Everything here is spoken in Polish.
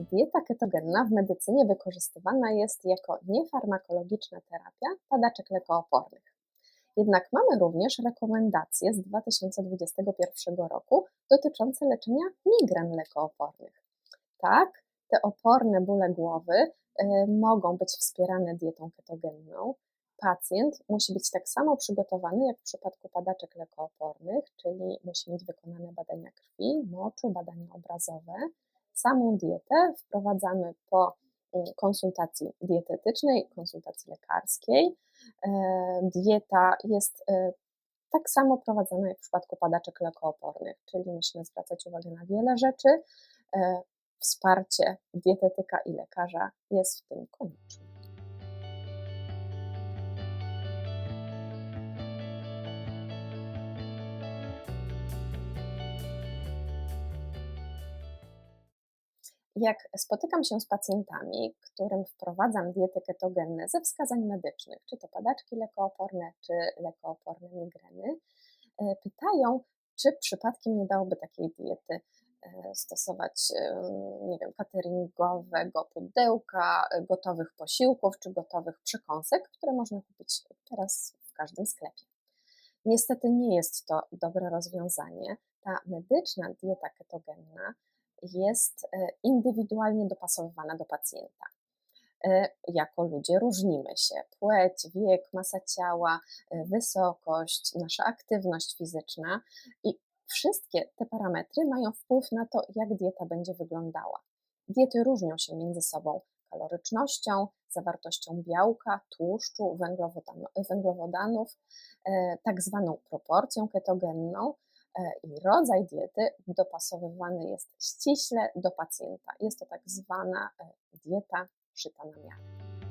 Dieta ketogenna w medycynie wykorzystywana jest jako niefarmakologiczna terapia padaczek lekoopornych. Jednak mamy również rekomendacje z 2021 roku dotyczące leczenia migren lekoopornych. Tak, te oporne bóle głowy y, mogą być wspierane dietą ketogenną. Pacjent musi być tak samo przygotowany jak w przypadku padaczek lekoopornych, czyli musi mieć wykonane badania krwi, moczu, badania obrazowe samą dietę wprowadzamy po mm, konsultacji dietetycznej, konsultacji lekarskiej. E, dieta jest e, tak samo prowadzona jak w przypadku padaczek lekoopornych, czyli musimy zwracać uwagę na wiele rzeczy. E, wsparcie dietetyka i lekarza jest w tym konieczne. Jak spotykam się z pacjentami, którym wprowadzam dietę ketogenne ze wskazań medycznych, czy to padaczki lekooporne, czy lekooporne migreny, e, pytają, czy przypadkiem nie dałoby takiej diety e, stosować, nie wiem, cateringowego pudełka, gotowych posiłków, czy gotowych przekąsek, które można kupić teraz w każdym sklepie. Niestety nie jest to dobre rozwiązanie. Ta medyczna dieta ketogenna jest e, indywidualnie dopasowywana do pacjenta. E, jako ludzie różnimy się. Płeć, wiek, masa ciała, e, wysokość, nasza aktywność fizyczna i wszystkie te parametry mają wpływ na to, jak dieta będzie wyglądała. Diety różnią się między sobą kalorycznością, zawartością białka, tłuszczu, węglowodanów, tak zwaną proporcją ketogenną, i rodzaj diety dopasowywany jest ściśle do pacjenta. Jest to tak zwana e, dieta szyta na miarę.